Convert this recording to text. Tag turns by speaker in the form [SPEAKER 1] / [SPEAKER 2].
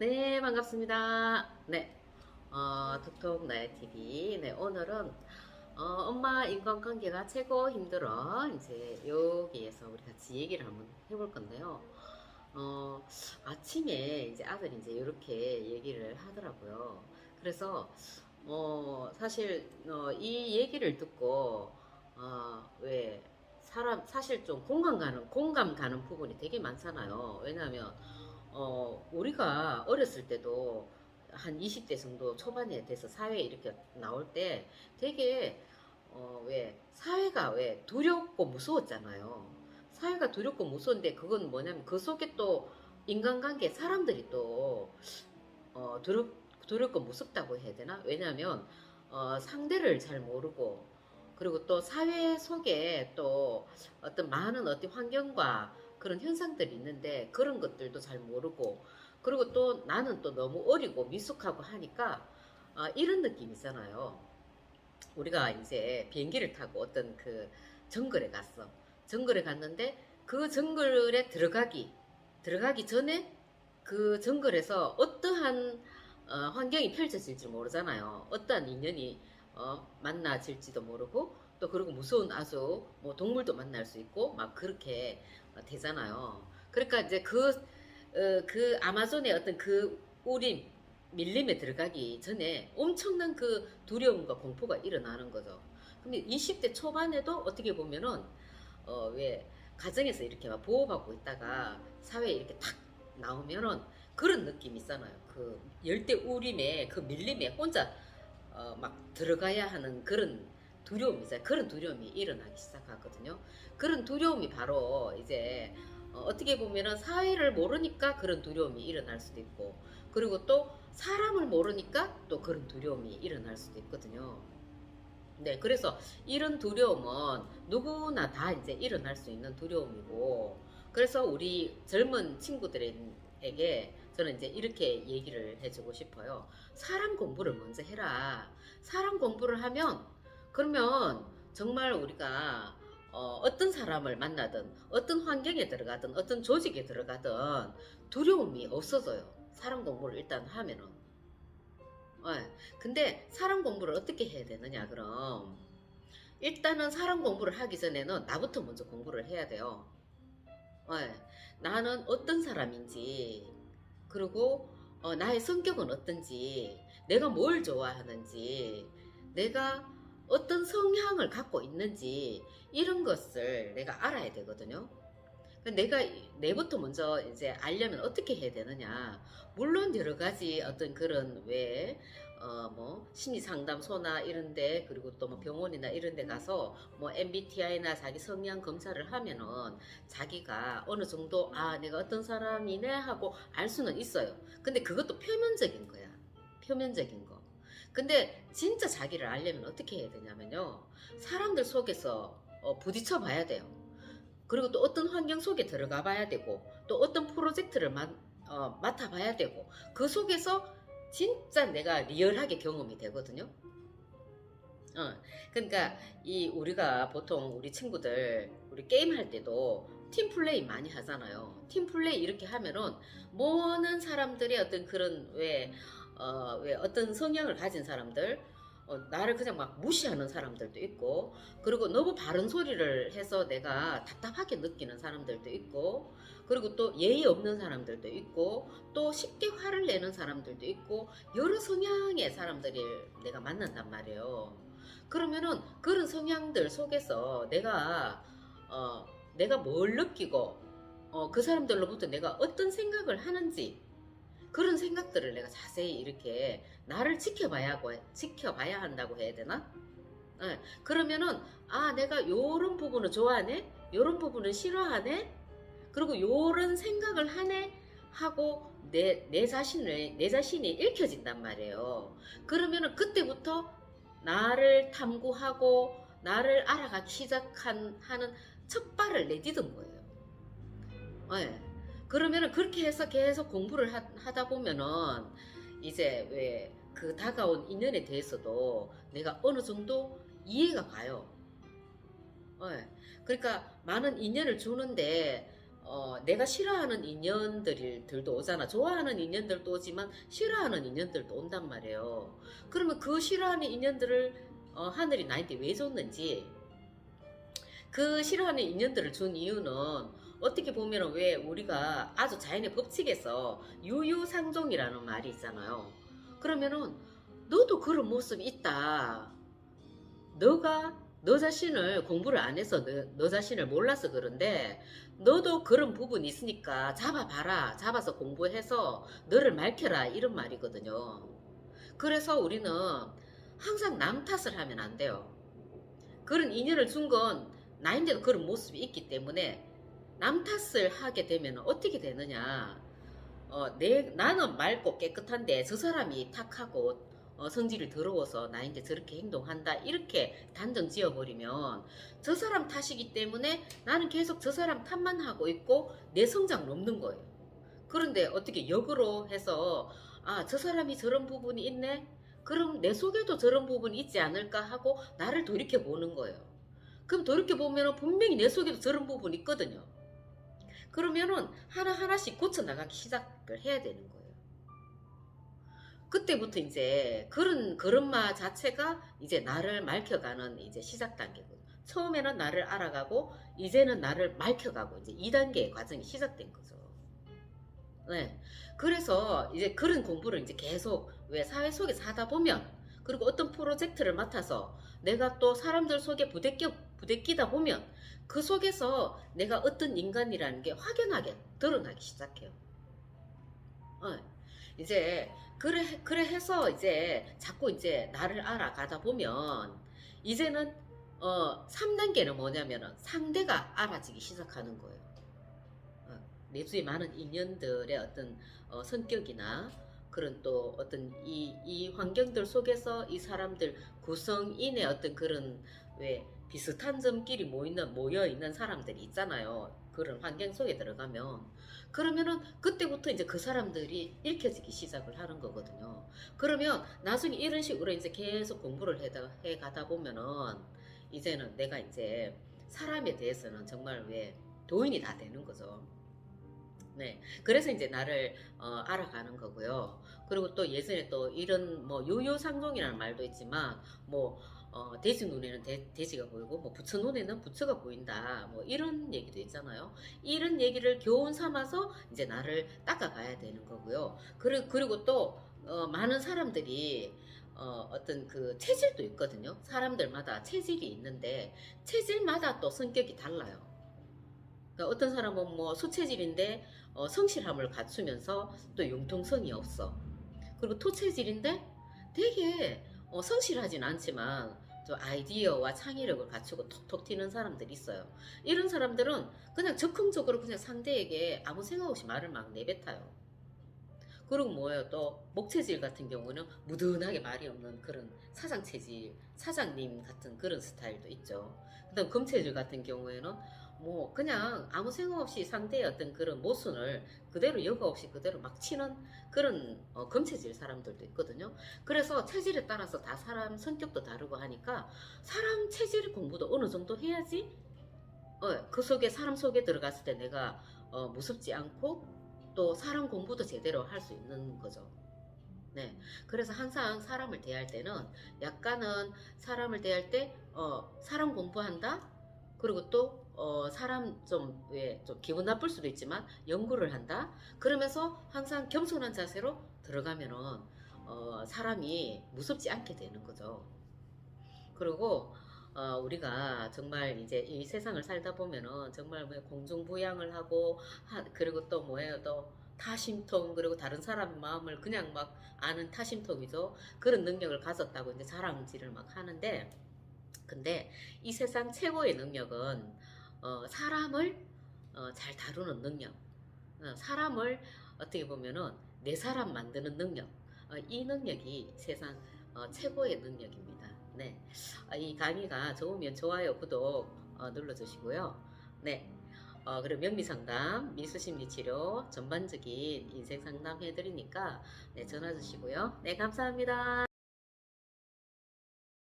[SPEAKER 1] 네 반갑습니다 네 어, 톡톡 나의 TV 네 오늘은 어, 엄마 인간관계가 최고 힘들어 이제 여기에서 우리 같이 얘기를 한번 해볼 건데요 어, 아침에 이제 아들이 이제 이렇게 얘기를 하더라고요 그래서 어, 사실 어, 이 얘기를 듣고 어, 왜 사람 사실 좀 공감 가는 공감 가는 부분이 되게 많잖아요 왜냐하면 어, 우리가 어렸을 때도 한 20대 정도 초반에 돼서 사회에 이렇게 나올 때 되게 어, 왜 사회가 왜 두렵고 무서웠잖아요. 사회가 두렵고 무서운데 그건 뭐냐면 그 속에 또 인간관계 사람들이 또 어, 두렵, 두렵고 무섭다고 해야 되나? 왜냐하면 어, 상대를 잘 모르고 그리고 또 사회 속에 또 어떤 많은 어떤 환경과 그런 현상들이 있는데 그런 것들도 잘 모르고 그리고 또 나는 또 너무 어리고 미숙하고 하니까 아, 이런 느낌 있잖아요. 우리가 이제 비행기를 타고 어떤 그 정글에 갔어. 정글에 갔는데 그 정글에 들어가기 들어가기 전에 그 정글에서 어떠한 어, 환경이 펼쳐질지 모르잖아요. 어떠한 인연이 어, 만나질지도 모르고 또 그리고 무서운 아주 뭐 동물도 만날 수 있고 막 그렇게 되잖아요. 그러니까 이제 그, 어, 그 아마존의 어떤 그 우림, 밀림에 들어가기 전에 엄청난 그 두려움과 공포가 일어나는 거죠. 근데 20대 초반에도 어떻게 보면은, 어, 왜, 가정에서 이렇게 막 보호받고 있다가 사회에 이렇게 탁 나오면은 그런 느낌 이 있잖아요. 그 열대 우림에 그 밀림에 혼자 어, 막 들어가야 하는 그런 두려움이 있어요. 그런 두려움이 일어나기 시작하거든요. 그런 두려움이 바로 이제 어, 어떻게 보면은 사회를 모르니까 그런 두려움이 일어날 수도 있고 그리고 또 사람을 모르니까 또 그런 두려움이 일어날 수도 있거든요. 네, 그래서 이런 두려움은 누구나 다 이제 일어날 수 있는 두려움이고 그래서 우리 젊은 친구들에게 저는 이제 이렇게 얘기를 해주고 싶어요. 사람 공부를 먼저 해라. 사람 공부를 하면 그러면 정말 우리가 어, 어떤 사람을 만나든 어떤 환경에 들어가든 어떤 조직에 들어가든 두려움이 없어져요. 사람 공부를 일단 하면은. 네. 근데 사람 공부를 어떻게 해야 되느냐 그럼 일단은 사람 공부를 하기 전에는 나부터 먼저 공부를 해야 돼요. 네. 나는 어떤 사람인지 그리고 어, 나의 성격은 어떤지 내가 뭘 좋아하는지 내가 어떤 성향을 갖고 있는지 이런 것을 내가 알아야 되거든요. 그러니까 내가 내부터 먼저 이제 알려면 어떻게 해야 되느냐. 물론 여러 가지 어떤 그런 왜, 어, 뭐, 심리 상담소나 이런데, 그리고 또 뭐 병원이나 이런데 가서 뭐 MBTI나 자기 성향 검사를 하면은 자기가 어느 정도, 아, 내가 어떤 사람이네 하고 알 수는 있어요. 근데 그것도 표면적인 거야. 표면적인 거. 근데 진짜 자기를 알려면 어떻게 해야 되냐면요. 사람들 속에서 어, 부딪혀 봐야 돼요. 그리고 또 어떤 환경 속에 들어가 봐야 되고 또 어떤 프로젝트를 마, 어, 맡아 봐야 되고 그 속에서 진짜 내가 리얼하게 경험이 되거든요. 어, 그러니까 이 우리가 보통 우리 친구들 우리 게임 할 때도 팀 플레이 많이 하잖아요. 팀 플레이 이렇게 하면은 모든 사람들이 어떤 그런 왜 어, 왜 어떤 성향을 가진 사람들 어, 나를 그냥 막 무시하는 사람들도 있고 그리고 너무 바른 소리를 해서 내가 답답하게 느끼는 사람들도 있고 그리고 또 예의 없는 사람들도 있고 또 쉽게 화를 내는 사람들도 있고 여러 성향의 사람들이 내가 만난단 말이에요 그러면은 그런 성향들 속에서 내가 어, 내가 뭘 느끼고 어, 그 사람들로부터 내가 어떤 생각을 하는지 그런 생각들을 내가 자세히 이렇게 나를 지켜봐야 하고 지켜봐야 한다고 해야 되나? 네. 그러면은 아 내가 요런 부분을 좋아하네 요런 부분을 싫어하네 그리고 요런 생각을 하네 하고 내, 내 자신을 내 자신이 읽혀진단 말이에요 그러면은 그때부터 나를 탐구하고 나를 알아가기 시작 하는 첫 발을 내딛은 거예요 네. 그러면은 그렇게 해서 계속 공부를 하, 다 보면은 이제 왜 그 다가온 인연에 대해서도 내가 어느 정도 이해가 가요. 네. 그러니까 많은 인연을 주는데 어, 내가 싫어하는 인연들도 오잖아. 좋아하는 인연들도 오지만 싫어하는 인연들도 온단 말이에요. 그러면 그 싫어하는 인연들을 어, 하늘이 나한테 왜 줬는지 그 싫어하는 인연들을 준 이유는 어떻게 보면 왜 우리가 아주 자연의 법칙에서 유유상종이라는 말이 있잖아요. 그러면은 너도 그런 모습이 있다. 너가 너 자신을 공부를 안 해서 너, 너, 자신을 몰라서 그런데 너도 그런 부분이 있으니까 잡아봐라 잡아서 공부해서 너를 밝혀라 이런 말이거든요 그래서 우리는 항상 남 탓을 하면 안 돼요 그런 인연을 준 건 나인데도 그런 모습이 있기 때문에 남 탓을 하게 되면 어떻게 되느냐 어, 내, 나는 맑고 깨끗한데 저 사람이 탁하고 어, 성질이 더러워서 나한테 저렇게 행동한다 이렇게 단정 지어버리면 저 사람 탓이기 때문에 나는 계속 저 사람 탓만 하고 있고 내 성장을 없는 거예요 그런데 어떻게 역으로 해서 아 저 사람이 저런 부분이 있네 그럼 내 속에도 저런 부분이 있지 않을까 하고 나를 돌이켜보는 거예요 그럼 돌이켜보면 분명히 내 속에도 저런 부분이 있거든요 그러면은 하나하나씩 고쳐나가기 시작을 해야 되는 거예요. 그때부터 이제 그런 걸음마 자체가 이제 나를 맑혀가는 이제 시작 단계고 처음에는 나를 알아가고 이제는 나를 맑혀가고 이제 2단계의 과정이 시작된 거죠. 네. 그래서 이제 그런 공부를 이제 계속 왜 사회 속에서 하다 보면 그리고 어떤 프로젝트를 맡아서 내가 또 사람들 속에 부대껴 부대끼다 보면 그 속에서 내가 어떤 인간이라는 게 확연하게 드러나기 시작해요. 어, 이제 그래 그래 해서 이제 자꾸 이제 나를 알아가다 보면 이제는 어 3단계는 뭐냐면은 상대가 알아지기 시작하는 거예요. 어, 내 주위 많은 인연들의 어떤 어, 성격이나 그런 또 어떤 이, 이 환경들 속에서 이 사람들 구성인의 어떤 그런 왜 비슷한 점끼리 모이는, 모여 있는 사람들이 있잖아요. 그런 환경 속에 들어가면 그러면은 그때부터 이제 그 사람들이 읽혀지기 시작을 하는 거거든요. 그러면 나중에 이런 식으로 이제 계속 공부를 해 가다 보면은 이제는 내가 이제 사람에 대해서는 정말 왜 도인이 다 되는 거죠. 네. 그래서 이제 나를 어, 알아가는 거고요. 그리고 또 예전에 또 이런 뭐 요요상종이라는 말도 있지만 뭐 어, 돼지 눈에는 돼, 지가 보이고 뭐 부처 눈에는 부처가 보인다 뭐 이런 얘기도 있잖아요 이런 얘기를 교훈 삼아서 이제 나를 닦아가야 되는 거고요 그리고, 그리고 또 어, 많은 사람들이 어, 어떤 그 체질도 있거든요 사람들마다 체질이 있는데 체질마다 또 성격이 달라요 그러니까 어떤 사람은 뭐 수체질인데 어, 성실함을 갖추면서 또 융통성이 없어. 그리고 토체질인데 되게 어, 성실하진 않지만 또 아이디어와 창의력을 갖추고 톡톡 튀는 사람들이 있어요. 이런 사람들은 그냥 적극적으로 그냥 상대에게 아무 생각 없이 말을 막 내뱉어요. 그리고 뭐예요? 또 목체질 같은 경우는 무던하게 말이 없는 그런 사장 체질, 사장님 같은 그런 스타일도 있죠. 그다음 금체질 같은 경우에는 뭐 그냥 아무 생각 없이 상대의 어떤 그런 모순을 그대로 여과 없이 그대로 막 치는 그런 어, 검체질 사람들도 있거든요. 그래서 체질에 따라서 다 사람 성격도 다르고 하니까 사람 체질 공부도 어느 정도 해야지 어, 그 속에 사람 속에 들어갔을 때 내가 어, 무섭지 않고 또 사람 공부도 제대로 할 수 있는 거죠. 네. 그래서 항상 사람을 대할 때는 약간은 사람을 대할 때 어, 사람 공부한다. 그리고 또 어, 사람 좀, 예, 좀 기분 나쁠 수도 있지만 연구를 한다. 그러면서 항상 겸손한 자세로 들어가면은 어, 사람이 무섭지 않게 되는 거죠. 그리고 어, 우리가 정말 이제 이 세상을 살다 보면은 정말 뭐 공중부양을 하고 하, 그리고 또 뭐예요 또 타심통 그리고 다른 사람 마음을 그냥 막 아는 타심통이죠 그런 능력을 가졌다고 이제 자랑질을 막 하는데 근데 이 세상 최고의 능력은 어, 사람을 어, 잘 다루는 능력, 어, 사람을 어떻게 보면은 내 사람 만드는 능력, 어, 이 능력이 세상 어, 최고의 능력입니다. 네, 어, 이 강의가 좋으면 좋아요, 구독 어, 눌러주시고요. 네, 어, 그리고 명리상담, 미수심리치료, 전반적인 인생상담 해드리니까 네, 전화 주시고요. 네, 감사합니다.